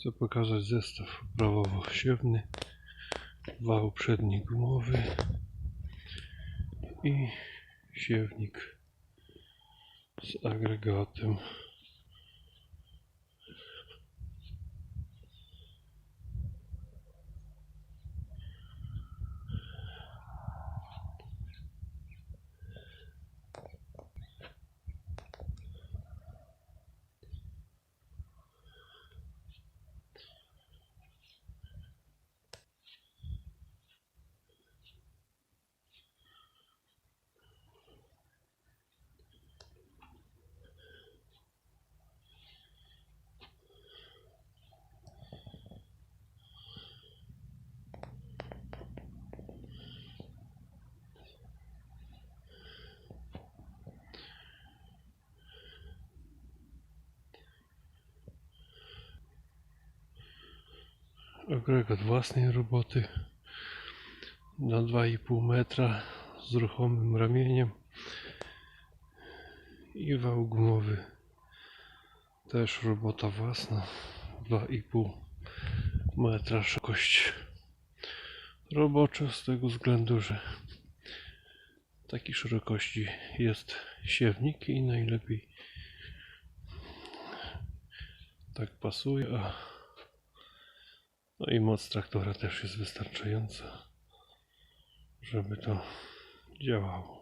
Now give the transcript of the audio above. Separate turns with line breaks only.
Chcę pokazać zestaw prawowo-siewny, wał przedni gumowy i siewnik z agregatem. Agregat własnej roboty na 2,5 metra z ruchomym ramieniem i wał gumowy. Też robota własna 2,5 metra szerokość robocza z tego względu, że takiej szerokości jest siewnik i najlepiej tak pasuje, a no i moc traktora też jest wystarczająca, żeby to działało.